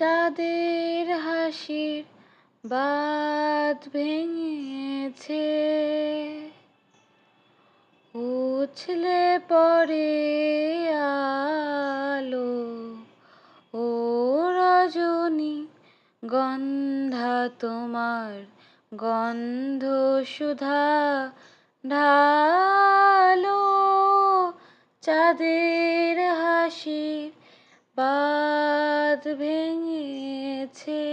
চাঁদের হাসির বাদ ভেঙেছে। উছলে পড়ে আলো ও রজনী গন্ধা তোমার গন্ধ সুধা ঢালো। চাঁদের হাসির বাদ ভেঙেছে।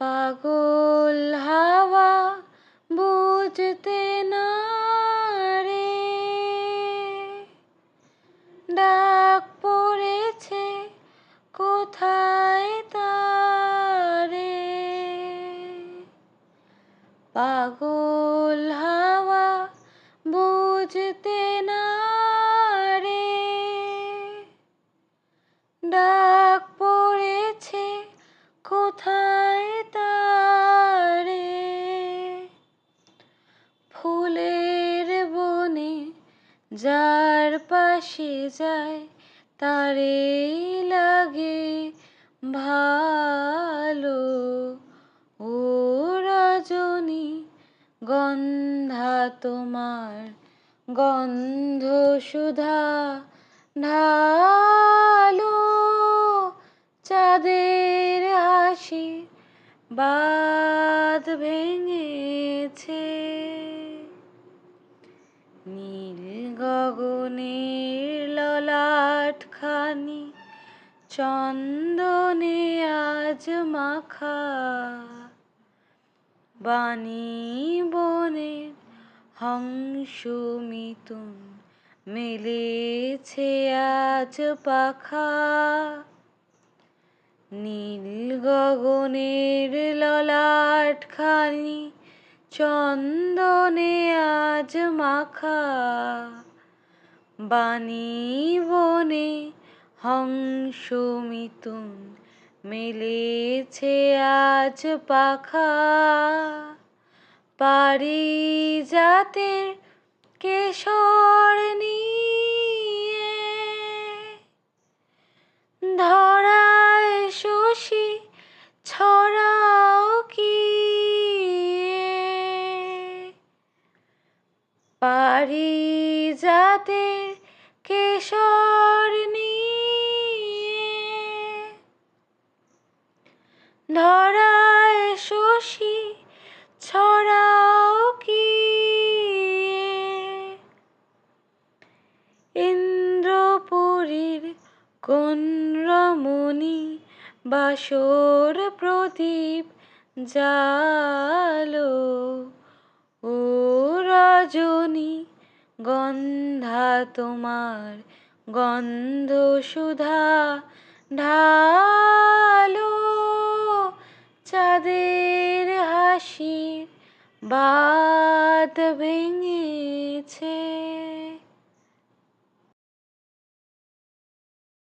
পাগল হাওয়া বুঝতে না রে। ডাক পড়েছে, কোথায় তারে? পাগল হাওয়া বুঝতে না যার পাশে যায় তারে লাগে ভালো। ও রজনী, গন্ধা তোমার গন্ধ সুধা ঢালো। চাঁদের হাসি বাদ ভেঙেছে। নীল গগনের ললাট খানি চন্দনে আজ মাখা। বাণী বনের হংস মিতুন মেলেছে আজ পাখা। নীল গগনের ললাট খানি চন্দনে আজ মাখা। বাণী বনে হংস মিতুন মেলেছে আজ পাখা। পারি জাতের কেশর নিয়ে। ধরায় শশী, ছড়াও কি? পারি জাতের কেশর নিয়ে ধরায় শশী, ছড়াও কি? ইন্দ্রপুরীর কোন রমণী বাসর প্রদীপ জালো ও রজনী গন্ধা তোমার গন্ধ সুধা ঢালো চাঁদের হাসির বাদ ভেঙেছে